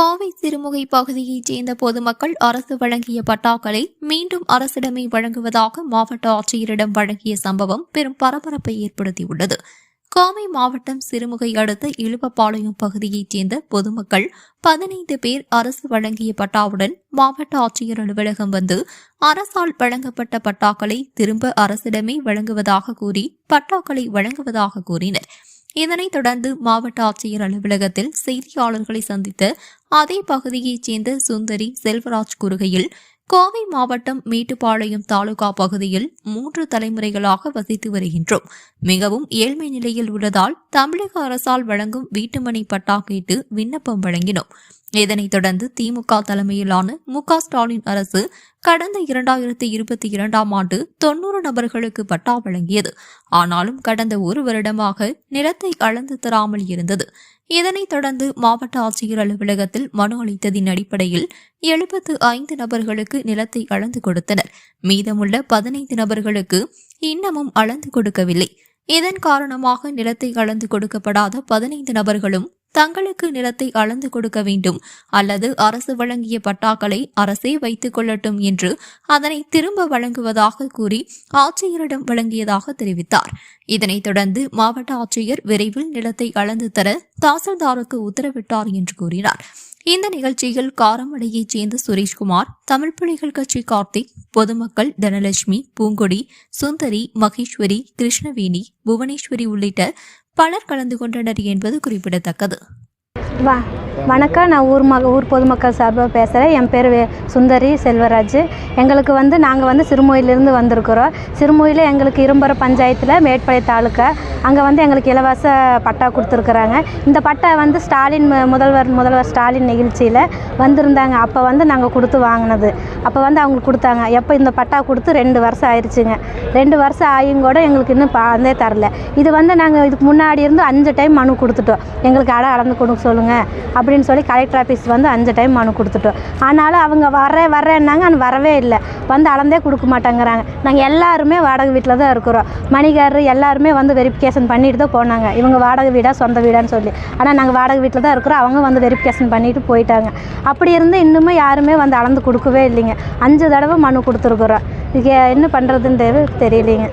கோவை சிறுமுகை பகுதியைச் சேர்ந்த பொதுமக்கள் அரசு வழங்கிய பட்டாக்களை மீண்டும் அரசிடமே வழங்குவதாக மாவட்ட ஆட்சியரிடம் வழங்கிய சம்பவம் பெரும் பரபரப்பை ஏற்படுத்தியுள்ளது. கோவை மாவட்டம் சிறுமுகை அடுத்த இழுவப்பாளையம் பகுதியைச் சேர்ந்த பொதுமக்கள் பதினைந்து பேர் அரசு வழங்கிய பட்டாவுடன் மாவட்ட ஆட்சியர் அலுவலகம் வந்து அரசால் வழங்கப்பட்ட பட்டாக்களை திரும்ப அரசிடமே வழங்குவதாக கூறி பட்டாக்களை வழங்குவதாக கூறினர். இதனைத் தொடர்ந்து மாவட்ட ஆட்சியர் அலுவலகத்தில் செய்தியாளர்களை சந்தித்த அதே பகுதியைச் சேர்ந்த சுந்தரி செல்வராஜ் கூறுகையில் கோவை மாவட்டம் மேட்டுப்பாளையம் தாலுகா பகுதியில் மூன்று தலைமுறைகளாக வசித்து வருகின்றோம். மிகவும் ஏழ்மை நிலையில் உள்ளதால் தமிழக அரசால் வழங்கும் வீட்டுமனை பட்டா கேட்டு விண்ணப்பம் வழங்கினோம். இதனைத் தொடர்ந்து திமுக தலைமையிலான மு ஸ்டாலின் அரசு கடந்த இரண்டாயிரத்தி இருபத்தி இரண்டாம் ஆண்டு தொன்னூறு நபர்களுக்கு பட்டா வழங்கியது. ஆனாலும் கடந்த ஒரு வருடமாக நிலத்தை அளந்து தராமல் இருந்தது. இதனைத் தொடர்ந்து மாவட்ட ஆட்சியர் அலுவலகத்தில் மனு அளித்ததின் அடிப்படையில் எழுபத்து ஐந்து நபர்களுக்கு நிலத்தை அளந்து கொடுத்தனர். மீதமுள்ள பதினைந்து நபர்களுக்கு இன்னமும் அளந்து கொடுக்கவில்லை. இதன் காரணமாக நிலத்தை அளந்து கொடுக்கப்படாத பதினைந்து நபர்களும் தங்களுக்கு நிலத்தை அளந்து கொடுக்க வேண்டும். அல்லது அரசு வழங்கிய பட்டாக்களை அரசே வைத்துக் கொள்ளட்டும் என்று அதனை திரும்ப வழங்குவதாக கூறி ஆட்சியரிடம் வழங்கியதாக தெரிவித்தார். இதனைத் தொடர்ந்து மாவட்ட ஆட்சியர் விரைவில் நிலத்தை அளந்து தர தாசில்தாருக்கு உத்தரவிட்டார் என்று கூறினார். இந்த நிகழ்ச்சியில் காரமடையைச் சேர்ந்த சுரேஷ்குமார் தமிழ் புலிகள் கட்சி கார்த்திக் பொதுமக்கள் தனலட்சுமி பூங்கொடி சுந்தரி மகேஸ்வரி கிருஷ்ணவேணி புவனேஸ்வரி உள்ளிட்ட பலர் கலந்து கொண்டனர் என்பது குறிப்பிடத்தக்கது. வா. வணக்கம் நான் ஊர் மக ஊர் பொதுமக்கள் சார்பாக பேசுகிறேன் என் பேர் வே- சுந்தரி செல்வராஜ். எங்களுக்கு வந்து நாங்கள் வந்து சிறுமொயிலிருந்து வந்திருக்கிறோம். சிறுமொழியில் எங்களுக்கு இரும்புற பஞ்சாயத்தில் மேட்பாளைய தாலுக்கா. அங்கே வந்து எங்களுக்கு இலவச பட்டா கொடுத்துருக்குறாங்க. இந்த பட்டா வந்து ஸ்டாலின் முதல்வர் முதல்வர் ஸ்டாலின் நிகழ்ச்சியில் வந்திருந்தாங்க. அப்போ வந்து நாங்கள் கொடுத்து வாங்கினது. அப்போ வந்து அவங்களுக்கு கொடுத்தாங்க. எப்போ இந்த பட்டா கொடுத்து ரெண்டு வருஷம் ஆயிடுச்சுங்க ரெண்டு வருஷம் ஆகியும் கூட எங்களுக்கு இன்னும் பந்தே தரல. இது வந்து நாங்கள் இதுக்கு முன்னாடி இருந்து அஞ்சு டைம் மனு கொடுத்துட்டோம். எங்களுக்கு அடை அளந்து கொடுக்க சொல்லுங்கள் அப்படின்னு சொல்லி கலெக்டர் ஆஃபீஸ் வந்து அஞ்சு டைம் மனு கொடுத்துட்டோம். ஆனாலும் அவங்க வரேன் வரேன்னாங்க ஆனால் வரவே இல்லை. வந்து அளந்தே கொடுக்க மாட்டேங்கிறாங்க. நாங்கள் எல்லாருமே வாடகை வீட்டில் தான் இருக்கிறோம். மணிகாரர் எல்லாருமே வந்து வெரிஃபிகேஷன் பண்ணிட்டு தான் போனாங்க. இவங்க வாடகை வீடாக சொந்த வீடான்னு சொல்லி. ஆனால் நாங்கள் வாடகை வீட்டில் தான் இருக்கிறோம். அவங்க வந்து வெரிஃபிகேஷன் பண்ணிட்டு போயிட்டாங்க. அப்படி இருந்து இன்னுமே யாருமே வந்து அளந்து கொடுக்கவே இல்லைங்க. அஞ்சு தடவை மனு கொடுத்துருக்குறோம். இது என்ன பண்ணுறதுன்னு தெரியலைங்க.